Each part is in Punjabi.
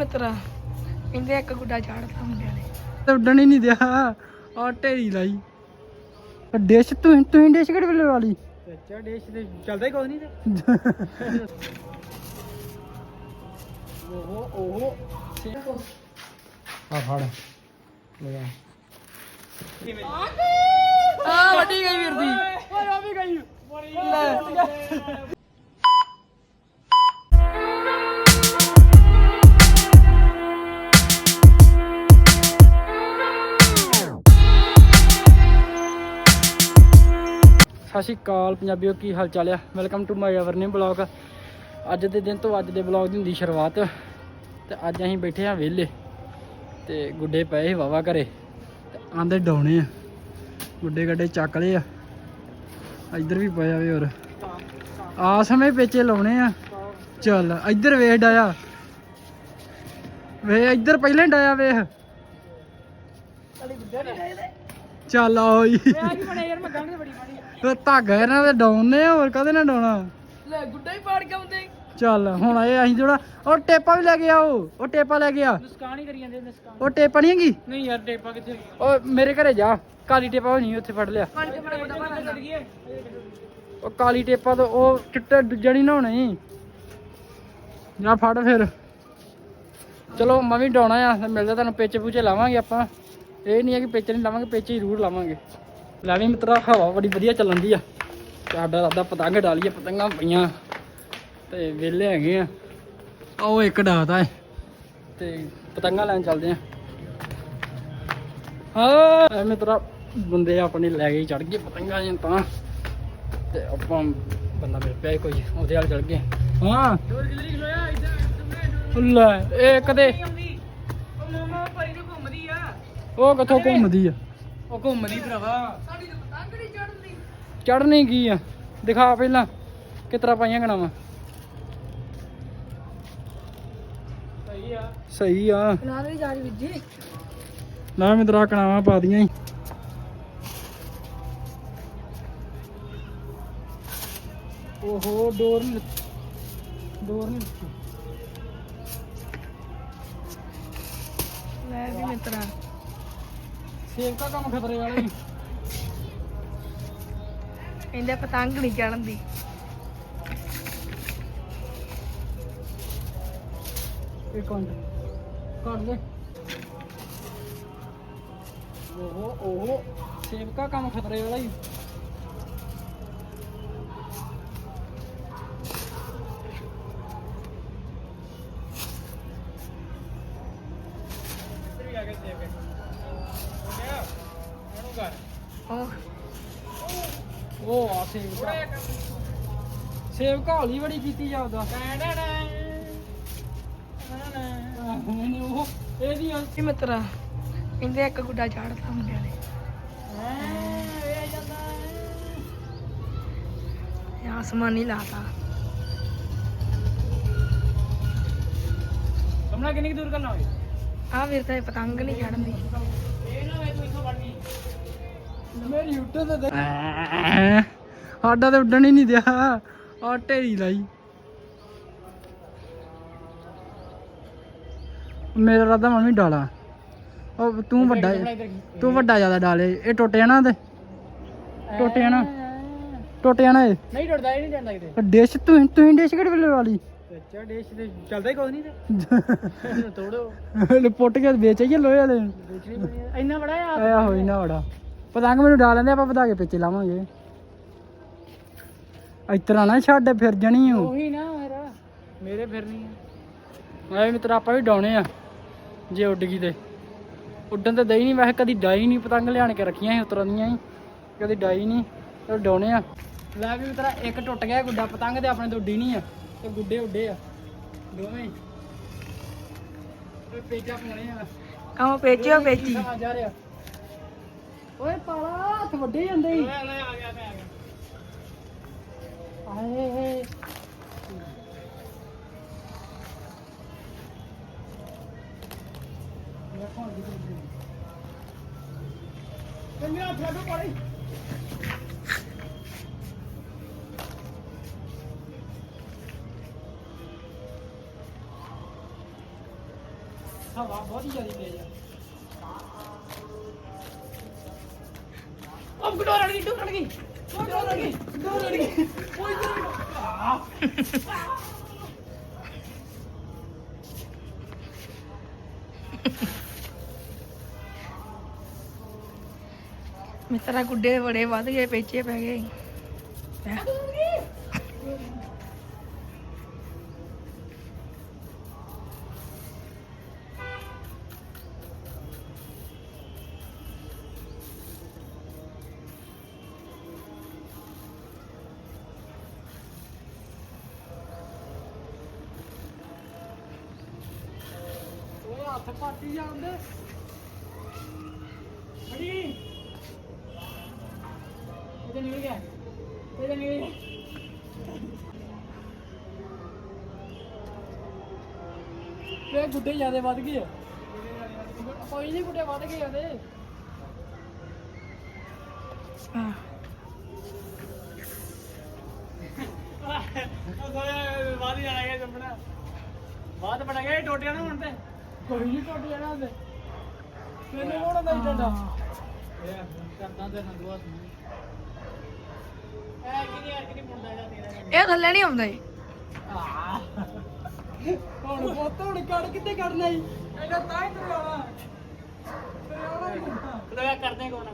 ਮਿੱਤਰਾ ਕਹਿੰਦੇ ਇੱਕ ਗੁੱਡਾ ਚਾੜਦਾ ਮੁੰਡਿਆਂ ਨੇ। ਤੇ ਉੱਡਣ ਹੀ ਨਹੀਂ ਦਿਆ। ਆ ਢੇਰੀ ਲਾਈ। ਡਿਸ਼ ਤੂੰ ਤੂੰ ਡਿਸ਼ ਕਿਹੜੇ ਵੇਲੇ ਵਾਲੀ ਚਾਚਾ ਡੇਸ਼ ਤੇ ਚੱਲਦਾ ਹੀ ਕੋਈ ਨਹੀਂ ਤੇ। ਓਹੋ ਓਹੋ। ਆ ਫੜ। ਲੈ ਆ। ਵੱਡੀ ਗਈ ਵੀਰ ਦੀ। ਓਏ ਆ ਵੀ ਗਈ। ਸਤਿ ਸ਼੍ਰੀ ਅਕਾਲ ਪੰਜਾਬੀਓ, ਕੀ ਹਾਲ ਚਾਲ ਆ? Welcome to my our new blog ਅੱਜ ਦੇ ਦਿਨ ਤੋਂ ਅੱਜ ਦੇ ਬਲੌਗ ਦੀ ਹੁੰਦੀ ਸ਼ੁਰੂਆਤ ਤੇ ਅੱਜ ਅਸੀਂ ਬੈਠੇ ਆ ਵਿਹਲੇ ਤੇ ਗੁੱਡੇ ਪਏ ਸੀ ਵਾਵਾ ਘਰੇ ਤੇ ਆਂਦੇ ਡਾਉਣੇ ਆ। ਗੁੱਡੇ ਗੱਡੇ ਚੱਕ ਲਏ ਆ। ਇੱਧਰ ਵੀ ਪਏ ਆ ਹੋਰ। ਆ ਸਮੇਂ ਪੇਚੇ ਲਾਉਣੇ ਆ। ਚੱਲ, ਇੱਧਰ ਵੇਖ ਡਾਇਆ। ਵੇ, ਇੱਧਰ ਪਹਿਲਾਂ ਡਾਇਆ ਵੇਖ। ਚੱਲ ਆਓ ਜੀ। ਆ ਕੀ ਬਣਿਆ ਯਾਰ ਮੈਂ ਗੰਢ ਬੜੀ ਬਣੀ ਉਹ ਧਾਗਾ ਇਹਨਾਂ ਦੇ ਡਾਉਣ ਨੇ ਹੋਰ ਕਦੇ ਨਾ ਡਾਉਣਾ? ਲੈ ਗੁੱਡਾ ਹੀ ਪਾੜ ਕੇ ਆਉਂਦੇ ਚੱਲ ਹੁਣ ਇਹ ਅਸੀਂ ਜਿਹੜਾ ਉਹ ਟੇਪਾ ਵੀ ਲੈ ਕੇ ਆਓ ਉਹ ਟੇਪਾ ਲੈ ਕੇ ਆ। ਨੁਸਕਾਨ ਹੀ ਕਰੀ ਜਾਂਦੇ ਨੁਸਕਾਨ। ਉਹ ਟੇਪਾ ਨਹੀਂ ਹੈਗੀ? ਨਹੀਂ ਯਾਰ ਟੇਪਾ ਕਿੱਥੇ ਉਹ ਮੇਰੇ ਘਰੇ ਜਾ ਕਾਲੀ ਟੇਪਾ ਹੋਣੀ ਉੱਥੇ ਫੜ ਲਿਆ। ਪਾਣੀ ਤੇ ਬੜਾ ਗੁੱਡਾ ਪਾੜ ਉਹ ਕਾਲੀ ਟੇਪਾ ਤੋਂ ਉਹ ਚਿੱਟਾ ਦੂਜਾ ਨਹੀਂ ਨਹਾਉਣੀ। ਜਾ ਫੜ ਫਿਰ। ਚਲੋ ਮੈਂ ਵੀ ਡਾਉਣਾ ਆ ਤੇ ਮਿਲਦਾ ਤੁਹਾਨੂੰ ਪੇਚੇ ਪੂਚੇ ਲਾਵਾਂਗੇ ਆਪਾਂ। ਇਹ ਨਹੀਂ ਹੈ ਕਿ ਪੇਚੇ ਨਹੀਂ ਲਾਵਾਂਗੇ, ਪੇਚੇ ਜ਼ਰੂਰ ਲਾਵਾਂਗੇ। ਲੈ ਵੀ ਮਿੱਤਰਾ, ਹਵਾ ਬੜੀ ਵਧੀਆ ਚੱਲਣ ਦੀ ਆ। ਸਾਡਾ ਰਾਦਾ ਪਤੰਗ ਡਾਲੀਏ, ਪਤੰਗਾਂ ਪਈਆਂ। ਤੇ ਵਿਹਲੇ ਹੈਗੇ ਆ। ਆ ਇੱਕ ਡਾਤਾ ਹੈ ਤੇ ਪਤੰਗਾਂ ਲੈਣ ਚੱਲਦੇ ਆ। ਹਾਂ। ਐ ਮਿੱਤਰਾ, ਬੰਦੇ ਆਪਣੇ ਲੈ ਕੇ ਚੜ ਗਏ ਪਤੰਗਾਂ ਜਾਂ ਤਾਂ। ਤੇ ਆਪਾਂ ਬੰਦਾ ਮਿਲ ਪਿਆ ਕੋਈ, ਉਹਦੇ ਨਾਲ ਚੜ ਗਏ। ਹਾਂ। ਲੈ ਇਹ ਕਦੇ ਉਹ ਕਿੱਥੋਂ ਘੁੰਮਦੀ ਆ? ਉਹ ਘੁੰਮਦੀ ਭਰਾਵਾ। ਸਾਡੀ ਤਾਂ ਪਤੰਗ ਨਹੀਂ ਚੜਦੀ ਚੜਨੀ ਕੀ ਆ? ਦਿਖਾ ਪਹਿਲਾਂ ਕਿਤਰਾ ਪਾਈਆਂ ਗਣਾਵਾਂ? ਸਹੀ ਆ। ਸਹੀ ਆ। ਨਾਲ ਵੀ ਜਾ ਰਹੀ ਵੀਰ ਜੀ। ਨਾ ਮਿੱਤਰਾ ਕਣਾਵਾਂ ਪਾ ਦੀਆਂ ਈ। ਓਹੋ ਡੋਰ ਨਹੀਂ ਡੋਰ ਨਹੀਂ ਲੈ ਵੀ ਮਿੱਤਰਾ। ਸੇਵ ਦਾ ਕੰਮ ਖਤਰੇ ਵਾਲਾ ਹੀ। ਕਹਿੰਦੇ ਪਤੰਗ ਨਹੀਂ ਚੜਦੀ ਇੱਕ ਮਿੰਟ। ਕੱਢ ਦੇ। ਓਹੋ ਓਹੋ। ਸੇਵ ਦਾ ਕੰਮ ਖਤਰੇ ਵਾਲਾ ਹੀ। ਆ ਕੇ ਸੇਵ ਕਰ ਹੋ ਗਿਆ ਇਹਨੂੰ ਕਰ ਉਹ ਆ ਸੇਵ ਦਾ ਸੇਵ ਹੌਲੀ ਬੜੀ ਕੀਤੀ ਜਾਉਦਾ ਨਹੀਂ ਉਹ ਇਹਦੀ ਵੀ ਮਿੱਤਰਾ ਕਹਿੰਦੇ ਇੱਕ ਗੁੱਡਾ ਚਾੜਦਾ ਮੁੰਡਿਆਂ ਨੇ। ਇਹ ਆਸਮਾਨੀ ਲਾਤਾ। ਕਮਲਾ ਕਿੰਨੀ ਕੁ ਦੂਰ ਕਰਨਾ ਹੋਵੇ ਆ ਵੀਰ ਤਾਂ ਇਹ ਪਤੰਗ ਨਹੀਂ ਚੜਦੀ ਇਹ ਨਾ ਵੇ ਤੂੰ ਇੱਥੋਂ ਵੜਨੀ ਮੇਰੀ ਉੱਡਣ ਤੇ ਦੇਖ। ਸਾਡਾ ਤੇ ਉੱਡਣ ਹੀ ਨਹੀਂ ਦਿਆ। ਆ ਢੇਰੀ ਲਾਈ। ਮੇਰਾ ਰਾਦਾ ਮੰਮੀ ਡਾਲਾ। ਉਹ ਤੂੰ ਵੱਡਾ ਤੂੰ ਵੱਡਾ ਜ਼ਿਆਦਾ ਡਾਲੇ। ਇਹ ਟੁੱਟ ਜਾਣਾ ਤੇ। ਟੁੱਟ ਜਾਣਾ। ਟੁੱਟ ਜਾਣਾ ਇਹ। ਨਹੀਂ ਟੁੱਟਦਾ ਇਹ ਨਹੀਂ ਜਾਂਦਾ ਕਿਤੇ। ਡਿਸ਼ ਤੂੰ ਤੂੰ ਡਿਸ਼ ਕਿਹੜੇ ਵੇਲੇ ਵਾਲੀ ਚਾਚਾ ਡੇਸ਼ ਤੇ ਚੱਲਦਾ ਹੀ ਕੋਈ ਨਹੀਂ ਤੇ। ਤੋੜੋ। ਪੁੱਟ ਕੇ ਵੇਚ ਆਈਏ ਲੋਹੇ ਵਾਲੇ। ਇੰਨਾ ਬੜਾ ਆ? ਆਇਆ ਹੋਈ ਨਾ ਬੜਾ। ਪਤੰਗ ਮੈਨੂੰ ਡਾਲ ਲੈਂਦੇ ਆਪਾਂ ਵਧਾ ਕੇ ਪਿੱਛੇ ਲਾਵਾਂਗੇ। ਇਤਰਾ ਨਾ ਛੱਡ ਫਿਰ ਜਣੀ ਹੂੰ ਉਹੀ ਨਾ ਮੇਰਾ ਮੇਰੇ ਫਿਰਨੀ ਆ। ਐ ਮਿੱਤਰ ਆਪਾਂ ਵੀ ਡਾਉਣੇ ਆ ਜੇ ਉੱਡ ਗਈ ਤੇ। ਉੱਡਣ ਤੇ ਦਈ ਨਹੀਂ ਵੈਸੇ ਕਦੀ ਡਾਈ ਨਹੀਂ ਪਤੰਗ ਲਿਆਣ ਕੇ ਰੱਖੀਆਂ ਸੀ ਉਤਰਾਂ ਦੀਆਂ ਹੀ। ਕਦੀ ਡਾਈ ਨਹੀਂ ਤੇ ਡਾਉਣੇ ਆ। ਲੈ ਵੀ ਮਿੱਤਰਾ ਇੱਕ ਟੁੱਟ ਗਿਆ ਗੁੱਡਾ ਪਤੰਗ ਤੇ ਆਪਣੇ ਤੋਂ ਉੱਡੀ ਨਹੀਂ ਆ। ਤੇ ਗੁੱਡੇ ਉੱਡੇ ਆ ਦੋਵੇਂ। ਓਏ ਪੇਜਾ ਪਾਉਣੇ ਆ। ਕਾਹ ਪੇਚਿਓ ਪੇਚੀ। ਆ ਜਾ ਰਿਹਾ। ਓਏ ਪਾਲਾ ਹੱਥ ਵੱਡੇ ਜਾਂਦੇ ਹੀ ਆ ਗਿਆ ਆ ਗਿਆ। ਆਏ ਕੰਨਿਆ ਹੱਥ ਲੱਗੋ ਪੜੀ ਮਿੱਤਰਾ ਗੁੱਡੇ ਬੜੇ ਵੱਧ ਗਏ ਪੇਚੇ ਪੈ ਗਏ ਹੱਥ ਪਾਟੀ ਜਾਂਦੇ। ਅੜੀ ਇਹਦੇ ਨਿਕਲ ਗਿਆ। ਇਹਦੇ ਨਿਕਲ ਗਿਆ। ਇਹ ਗੁੱਡੇ ਜਿਆਦੇ ਵੱਧ ਗਏ ਆ। ਕੋਈ ਨਹੀਂ ਗੁੱਡੇ ਵੱਧ ਗਏ ਉਹਦੇ ਹਾਂ। ਬਾਅਦ ਹੀ ਆ ਗਿਆ ਜੰਮਣਾ। ਬਾਅਦ ਬਣ ਗਿਆ ਟੋਟਿਆਂ ਨੂੰ ਹੁਣ ਤੇ। ਕੋਈ ਨਹੀਂ ਟੁੱਟ ਜਾਣਾ ਉਹਦੇ ਮੈਨੂੰ ਕੋਣ ਹੁੰਦਾ ਡੰਡਾ ਕਰਦਾ ਤੇ ਨੰਦੂਆ ਐ ਕਿ ਨਹੀਂ ਐ ਕਿ ਨਹੀਂ ਮੁੰਡਾ ਜਾ ਤੇਰਾ ਇਹ ਥੱਲੇ ਨਹੀਂ ਆਉਂਦਾ ਜੀ। ਹੁਣ ਪੁੱਤ ਹੁਣ ਕੱਢ ਕਿੱਥੇ ਕੱਢਣਾ ਈ ਇਹਦਾ ਤਾਂ ਹੀ ਤੁਰਿਆਣਾ ਤੁਰਿਆਣਾ ਹੀ ਹੁੰਦਾ ਕਰਦੇ ਕੋ ਨਾ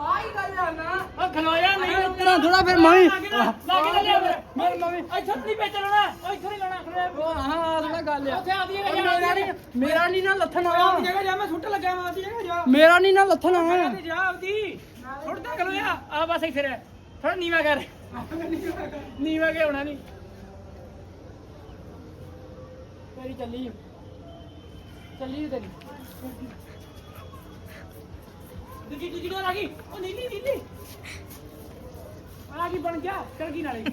ਆਹੀ ਗੱਲ ਆ ਨਾ। ਓ ਖਲੋਇਆ ਨਹੀਂ ਤੇਰਾ ਥੋੜਾ ਫਿਰ ਮੈਂ ਵੀ ਲਾਗੇ ਲੈ ਲਿਆ ਮੈਂ ਮੈਂ ਵੀ ਇੱਥੋਂ ਨਹੀਂ ਵੇਚ ਲੈਣਾ ਓ ਇੱਥੋਂ ਨਹੀਂ ਲੈਣਾ ਖਲੋਇਆ ਉਹ ਹਾਂ ਥੋੜਾ ਗੱਲ ਆ। ਉੱਥੇ ਆਦੀ ਮੇਰਾ ਨਹੀਂ ਮੇਰਾ ਨਹੀਂ ਨਾ ਲੱਥਣਾ ਜਗ੍ਹਾ ਜਾ ਮੈਂ ਸੁੱਟ ਲੱਗਾ ਮੈਂ ਆਦੀ ਜਗ੍ਹਾ ਜਾ। ਮੇਰਾ ਨਹੀਂ ਨਾ ਲੱਥਣਾ ਤੇ ਜਾ ਆਦੀ ਸੁੱਟਦਾ ਖਲੋਇਆ ਆ ਬਸ ਇੱਥੇ ਰਹਿ। ਥੋੜਾ ਨੀਵਾ ਕਰ। ਨੀਵਾ ਕੇ ਹੋਣਾ ਨਹੀਂ। ਤੇਰੀ ਚੱਲੀ। ਚੱਲੀ ਤੇਰੀ। ਦੂਜੀ ਦੂਜੀ ਡੋਰ ਆ ਗਈ। ਉਹ ਨੀਲੀ ਨੀਲੀ ਆ ਗਈ ਬਣ ਜਾ ਚਲ ਗਈ ਨਾਲੇ।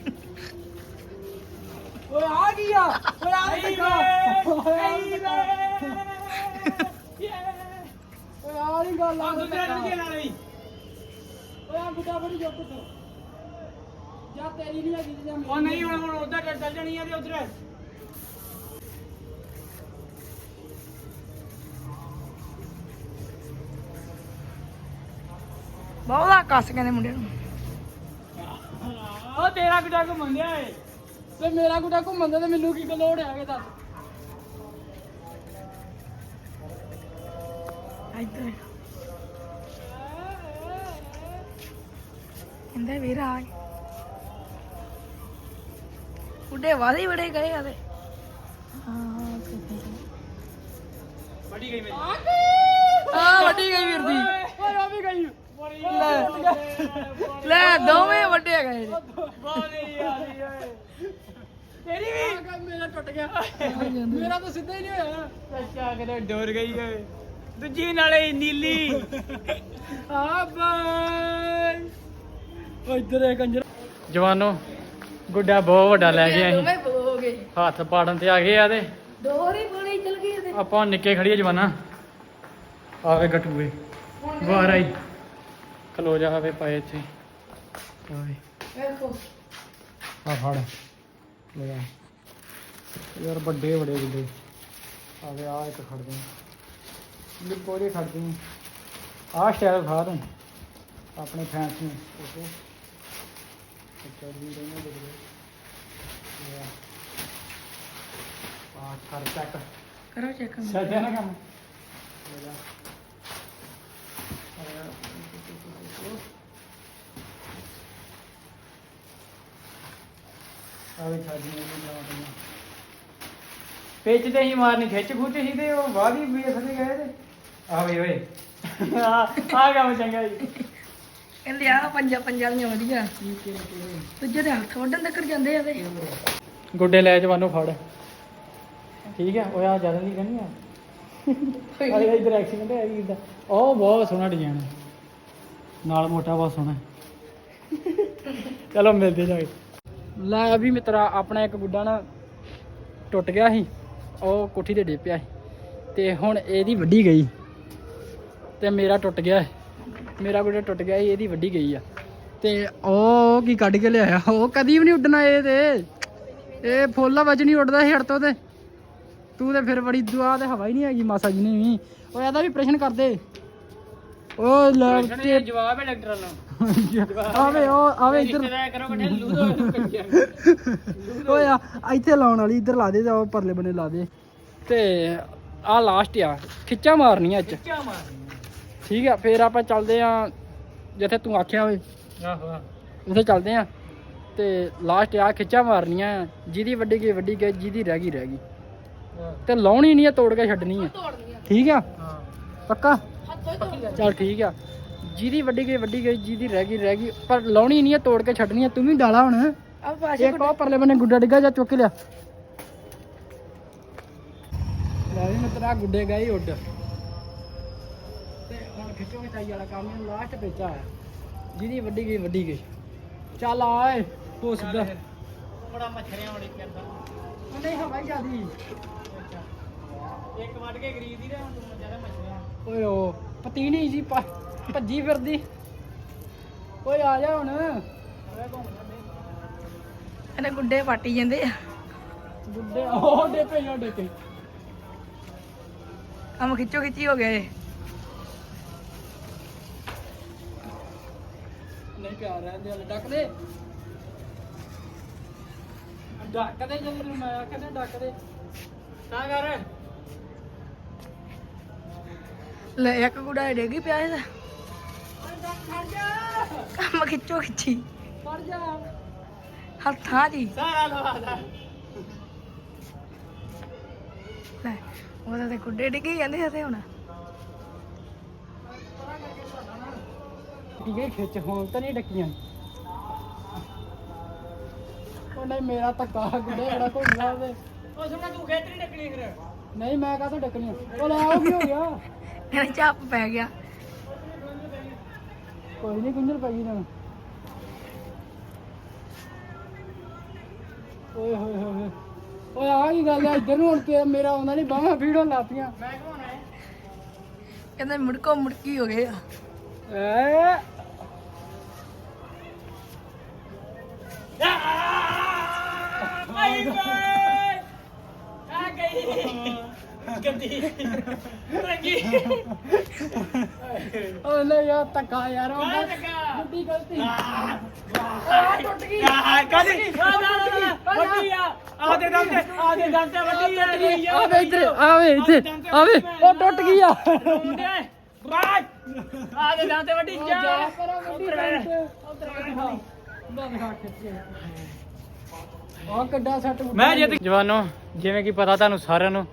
ਓਏ ਆ ਕੀ ਆ। ਓਏ ਆ ਦੇਖਾ। ਓਏ ਆ ਦੇਖਾ। ਓਏ ਆ ਨਹੀਂ ਗੱਲ ਆ ਓਏ ਆ ਗੁੱਡਾ ਬੜੀ ਜੁੱਟ ਤੂੰ। ਜਾਂ ਤੇਰੀ ਨਹੀਂ ਹੈਗੀ ਜਾਂ ਮੇਰੀ ਉਹ ਨਹੀਂ ਹੁਣ ਹੁਣ ਉਧਰ ਚੱਲ ਜਾਣੀ ਆ ਤੇ ਉਧਰ। ਬਹੁਤਾ ਕੱਸ ਕਹਿੰਦੇ ਮੁੰਡੇ ਨੂੰ ਉਹ ਤੇਰਾ ਗੁੱਡਾ ਘੁੰਮਣ ਡਿਆ ਏ ਤੇ ਮੇਰਾ ਗੁੱਡਾ ਘੁੰਮਣ ਦਾ ਤੇ ਮੈਨੂੰ ਕੀ ਲੋੜ ਆ ਕੇ ਦੱਸ ਇੱਧਰ ਕਹਿੰਦੇ ਵੀਰ ਆ। ਗੁੱਡੇ ਵਾਦੇ ਬੜੇ ਗਏ ਆ ਤੇ ਹਾਂ ਵੱਡੀ ਗਈ ਮੇਰੀ ਆ ਵੱਡੀ ਗਈ ਵੀਰ ਦੀ ਓਏ ਆ ਵੀ ਗਈ ਲੈ। ਲੈ ਦੋਵੇਂ ਵੱਡੇ ਗਏ ਆਲੀ ਓਏ। ਤੇਰੀ ਵੀ। ਮੇਰਾ ਟੁੱਟ ਗਿਆ। ਮੇਰਾ ਤਾਂ ਸਿੱਧਾ ਹੀ ਨਹੀਂ ਹੋਇਆ। ਅੱਛਾ ਕਿਤੇ ਡੋਰ ਗਈ ਓਏ। ਦੂਜੀ ਨਾਲੇ ਨੀਲੀ। ਆ ਬਾਈ। ਓ ਇੱਧਰ ਇਹ ਕੰਜਰ। ਜਵਾਨੋ ਗੁੱਡਾ ਬਹੁਤ ਵੱਡਾ ਲੈ ਗਏ ਅਸੀਂ ਹੋ ਹੱਥ ਪਾੜਨ ਤੇ ਆ ਗਏ ਆ ਤੇ। ਦੋਹਰੀ ਬੋਲੀ ਚਲ ਗਈ ਤੇ ਆਪਾਂ ਨਿੱਕੇ ਖੜੀਏ ਜਵਾਨਾ। ਆਵੇ ਗਟੂਏ। ਬਾਹਰ ਆਈ ਖਲੋ ਜਾ ਆਵੇ ਪਾਏ ਇੱਥੇ। ਆਵੇ ਵੇਖੋ। ਆ ਫੜ। ਲੈ ਯਾਰ ਵੱਡੇ ਵੱਡੇ ਗੁੱਡੇ ਆਵੇ ਆ ਇੱਕ ਖੜਦੇ ਲਿਪੋ ਦੇ ਖੜਦੇ ਆ ਸਟਾਈਲ ਖਾ ਤੂੰ। ਆਪਣੇ ਫੈਨਸ ਨੂੰ। ਓਕੇ। ਅੱਛਾ ਵੀ ਰਹਿਣਾ ਦੇ ਦੇ ਆ। ਕਰ ਚੱਕ ਕਰੋ ਚੈੱਕ ਸੱਜਿਆ ਨਾ ਕੰਮ। ਆਵੇ ਛਾਜੀ ਨੇ ਲਾਉਣਾ ਪੇਚ ਤੇ ਹੀ ਮਾਰਨੀ ਖਿੱਚ ਖੁੱਚ ਸੀ ਤੇ ਉਹ ਵਾਦੀ ਵੀ ਫਸੇ ਗਏ ਤੇ। ਆਵੇ ਓਏ। ਆ ਆ ਕੰਮ ਚੰਗਾ ਜੀ। ਕਹਿੰਦੇ ਆ ਪੰਜਾ ਪੰਜਾ ਦੀਆਂ ਵਧੀਆ। ਦੂਜੇ ਦੇ ਹੱਥ ਵੱਢਣ ਤੱਕ ਜਾਂਦੇ ਆ ਤੇ। ਗੁੱਡੇ ਲੈ ਜਵਾਨੋ ਫੜ। ਠੀਕ ਹੈ ਓਏ ਆ ਜ਼ਿਆਦਾ ਨਹੀਂ ਕਰਨੀ ਆ ਅਰੇ ਇਧਰ ਐਕਸੀਡੈਂਟ ਹੈ ਵੀ ਇਦਾਂ ਉਹ ਬਹੁਤ ਸੋਹਣਾ ਡਿਜ਼ਾਈਨ ਹੈ। ਨਾਲ ਮੋਟਾ ਬਸ ਸੋਹਣਾ ਚਲੋ ਮਿਲਦੇ ਜਾ ਕੇ। ਲੈ ਅਭੀ ਮਿੱਤਰਾ, ਆਪਣਾ ਇੱਕ ਗੁੱਡਾ ਨਾ ਟੁੱਟ ਗਿਆ ਸੀ, ਉਹ ਕੋਠੀ ਤੇ ਡੇ ਪਿਆ ਸੀ ਤੇ ਹੁਣ ਇਹਦੀ ਵੱਡੀ ਗਈ। ਤੇ ਮੇਰਾ ਟੁੱਟ ਗਿਆ ਮੇਰਾ ਗੁੱਡਾ ਟੁੱਟ ਗਿਆ ਸੀ, ਇਹਦੀ ਵੱਡੀ ਗਈ ਆ। ਤੇ ਉਹ ਕੀ ਕੱਢ ਕੇ ਲਿਆਇਆ? ਉਹ ਕਦੀ ਵੀ ਨਹੀਂ ਉੱਡਣਾ ਇਹ ਤੇ। ਇਹ ਫੁੱਲ ਵੱਜ ਨਹੀਂ ਉੱਡਦਾ ਸੀ ਹੜ ਤੋਂ ਤੇ। ਤੂੰ ਤੇ ਫਿਰ ਬੜੀ ਦੁਆ ਤੇ ਹਵਾ ਹੀ ਨਹੀਂ ਹੈਗੀ, ਮਾਸਾ ਜੀ ਨੇ ਵੀ। ਉਹ ਇਹਦਾ ਵੀ ਪ੍ਰਸ਼ਨ ਕਰਦੇ। ਉਹ ਲੈ ਇਹ ਜਵਾਬ ਹੈ ਡਾਕਟਰਾਂ ਨੂੰ ਆਵੇ ਉਹ ਆਵੇ ਇੱਧਰ। ਕਰੋ ਇਕੱਠੇ ਲੂਦੋ ਓਏ ਆ ਇੱਥੇ ਲਾਉਣ ਵਾਲੀ ਇੱਧਰ ਲਾ ਦੇ ਤੇ ਉਹ ਪਰਲੇ ਬੰਨੇ ਲਾ ਦੇ। ਤੇ ਆ ਲਾਸਟ ਆ। ਖਿੱਚਾਂ ਮਾਰਨੀਆਂ ਅੱਜ। ਕਿਆ ਮਾਰ ਠੀਕ ਆ ਫੇਰ ਆਪਾਂ ਚੱਲਦੇ ਆ ਜਿੱਥੇ ਤੂੰ ਆਖਿਆ ਹੋਵੇ ਆਹੋ। ਉੱਥੇ ਚੱਲਦੇ ਆ। ਤੇ ਲਾਸਟ ਆ ਖਿੱਚਾਂ ਮਾਰਨੀਆਂ। ਆ ਜਿਹਦੀ ਵੱਡੀ ਗਈ ਵੱਡੀ ਗਈ ਜਿਹਦੀ ਰਹਿ ਗਈ ਰਹਿ ਗਈ। ਤੇ ਲਾਉਣੀ ਨਹੀਂ ਆ ਤੋੜ ਕੇ ਛੱਡਣੀ ਆ। ਠੀਕ ਆ? ਹਾਂ। ਪੱਕਾ? ਚੱਲ ਠੀਕ ਆ। ਜਿਹਦੀ ਵੱਡੀ ਗਈ ਵੱਡੀ ਗਈ ਜਿਹਦੀ ਰਹਿ ਗਈ ਰਹਿ ਗਈ। ਪਰ ਲਾਉਣੀ ਨਹੀਂ ਆ ਤੋੜ ਕੇ ਛੱਡਣੀ ਆ। ਤੂੰ ਵੀ ਡਾਲਾ ਹੁਣ। ਆ ਪਾਸ਼ੇ ਇੱਕ ਉਹ ਪਰਲੇ ਬੰਨੇ ਗੁੱਡਾ ਡਿੱਗਾ ਜਾਂ ਚੁੱਕ ਲਿਆ। ਲੈ ਵੀ ਮਿੱਤਰਾ ਗੁੱਡੇ ਗਏ ਉੱਡ। ਤੇ ਹੁਣ ਖਿੱਚੋ ਖਿਚਾਈ ਵਾਲਾ ਕੰਮ ਇਹ ਲਾਸਟ ਵਿੱਚ ਆ। ਜਿਹਦੀ ਵੱਡੀ ਗਈ ਵੱਡੀ ਗਈ। ਚੱਲ ਆਏ ਹੋ ਸਿੱਧਾ। ਬੜਾ ਮੱਛਰਿਆਂ ਵਾਲੀ ਕਰਦਾ ਨਹੀਂ ਹਵਾਈ ਜਾਂਦੀ ਇੱਕ ਵੱਢ ਕੇ ਗਰੀਬ ਦੀ ਤੇ ਹੁਣ ਤੂੰ ਜ਼ਿਆਦਾ ਮੱਛਰਿਆਂ ਓਏ ਉਹ ਪਤੀਣੀ ਜੀ ਭੱਜ- ਫਿਰਦੀ। ਓਏ ਆ ਜਾ ਹੁਣ। ਇਹਨੇ ਗੁੱਡੇ ਪਾਟੀ ਜਾਂਦੇ ਆ। ਗੁੱਡੇ ਉਹ ਡੇ ਪਈ ਉਹ ਡੇ ਪਈ ਕੰਮ ਖਿੱਚੋ ਖਿੱਚੀ ਹੋ ਗਏ ਨਹੀਂ ਪਿਆਰ ਰਹਿੰਦੇ ਹਲੇ ਡੱਕ ਦੇ। ਡੱਕ ਦੇ ਜਦੋਂ ਮੈਂ ਆਖਿਆ ਡੱਕ ਦੇ। ਤਾਂ ਕਰ। ਲੈ ਇੱਕ ਗੁੱਡਾ ਡੇਗੀ ਪਿਆ ਇਹਦਾ। ਕੰਮ ਖਿੱਚੋ ਖਿੱਚੀ। ਫੜ ਜਾ ਹੱਥਾਂ ਜੀ ਸਾਰਾ ਲਵਾਦਾ ਲੈ ਉਹਦਾ ਤੇ ਗੁੱਡੇ ਡਿੱਗੀ ਜਾਂਦੇ ਤੇ ਹੁਣ। ਹੈ ਖਿੱਚ ਹੁਣ ਤਾਂ ਨਹੀਂ ਡੱਕੀਆਂ ਉਹ ਨਹੀਂ ਮੇਰਾ ਧੱਕਾ ਗੁੱਡੇ ਬੜਾ ਘੁੰਮਦਾ ਤੇ ਉਹ ਸੁਣਾ ਤੂੰ ਖੇਤਰੀ ਡੱਕਣੀ ਫਿਰ। ਨਹੀਂ ਮੈਂ ਕਾਹਤੋਂ ਡੱਕਣੀਆਂ ਉਹ ਲੈ ਕੀ ਹੋ ਗਿਆ? ਇਹਨੇ ਚਾਪ ਪੈ ਗਿਆ ਕੋਈ ਨਹੀਂ ਗੁੰਝਲ ਪਈ ਨਾ ਓਏ ਹੋਏ ਹੋਏ ਹੋਏ। ਓਏ ਆ ਕੀ ਗੱਲ ਆ ਇੱਧਰ ਨੂੰ ਹੁਣ ਤੇ ਮੇਰਾ ਆਉਂਦਾ ਨਹੀਂ ਬਾਹਾਂ ਫੀੜੋਂ ਲਾਤੀਆਂ ਮੈਂ ਕੌਣ ਹੈ ਕਹਿੰਦੇ ਮੁੜਕੋ ਮੁੜਕੀ ਹੋ ਗਏ ਆ ਏ ਆਈ ਵੇ ਆ ਗਈ ਗੰਦੀ ਰੰਗੀ ਓ ਨਹੀਂ ਯਾਰ ਧੱਕਾ ਯਾਰ ਉਹ ਕਾਹ ਟਕਾ ਗੱਡੀ ਗਲਤੀ। ਆ ਟੁੱਟ ਗਈ। ਆ ਕਾਦੀ ਆ ਨਾ ਨਾ ਨਾ ਵੱਡੀ ਆ। ਆ ਦੇ ਦੰਦ ਤੇ ਆ ਦੇ ਦੰਦ ਤੇ ਵੱਡੀ ਆ ਰੋਈ ਆ ਆਵੇ ਇੱਧਰ ਆਵੇ ਇੱਥੇ ਆਵੇ। ਉਹ ਟੁੱਟ ਗਈ ਆ। ਰੋਂਦੇ ਬਾਜ ਆ ਦੇ ਦੰਦ ਤੇ ਵੱਡੀ ਜਾ। ਜਾ ਕਰੋ ਗੱਡੀ ਉੱਤਰ ਆ। ਆ ਕੱਡਾ ਸੱਟ ਮੈਂ ਜਿੱਤ ਜਵਾਨੋ ਜਿਵੇਂ ਕਿ ਪਤਾ ਤੁਹਾਨੂੰ ਸਾਰਿਆਂ ਨੂੰ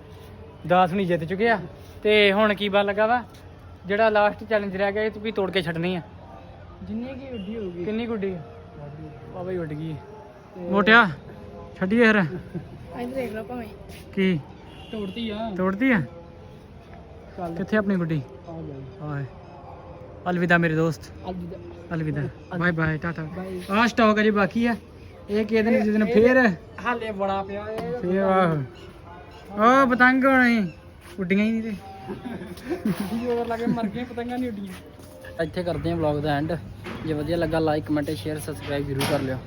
ਦਾਸ ਨਹੀਂ ਜਿੱਤ ਚੁੱਕੇ ਆ। ਤੇ ਹੁਣ ਕੀ ਬਣ ਲੱਗਾ ਵਾ? ਜਿਹੜਾ ਲਾਸਟ ਚੈਲੰਜ ਰਹਿ ਗਿਆ ਇਹ ਵੀ ਤੋੜ ਕੇ ਛੱਡਣੀ ਆ। ਜਿੰਨੀ ਕੀ ਉੱਡੀ ਹੋਊਗੀ। ਕਿੰਨੀ ਗੁੱਡੀ ਆ ਬਈ ਉੱਡ ਗਈ ਮੋਟਿਆ ਛੱਡੀਏ ਫਿਰ। ਅੱਜ ਦੇਖ ਲਓ ਭਾਵੇਂ। ਕੀ? ਤੋੜਤੀ ਆ। ਤੋੜਦੀ ਆ? ਕਿੱਥੇ ਆਪਣੀ ਗੁੱਡੀ ਆ ਗਈ ਓਏ ਅਲਵਿਦਾ ਮੇਰੇ ਦੋਸਤ। ਅੱਜ ਦਾ ਅਲਵਿਦਾ। Bye bye tata. ਆ ਸਟਾਕ ਅਜੇ ਬਾਕੀ ਆ। ਇਹ ਕਿਹ ਦਿਨ ਜਿਸ ਦਿਨ ਫੇਰ ਹਾਲੇ ਬੜਾ ਪਿਆ ਇਹ। ਫੇਰ ਆਹ। ਉਹ ਪਤੰਗ ਹੋਣੀ ਉੱਡੀਆਂ ਹੀ ਨਹੀਂ ਤੇ। ਵੀਡੀਓ ਲੱਗੇ ਮਰ ਗਏ ਪਤੰਗਾਂ ਨਹੀਂ ਉੱਡੀਆਂ ਇੱਥੇ ਕਰਦੇ ਹਾਂ ਵਲੌਗ ਦਾ ਐਂਡ ਜੇ ਵਧੀਆ ਲੱਗਾ ਲਾਈਕ ਕਮੈਂਟ ਸ਼ੇਅਰ ਸਬਸਕ੍ਰਾਈਬ ਜ਼ਰੂਰ ਕਰ ਲਿਓ।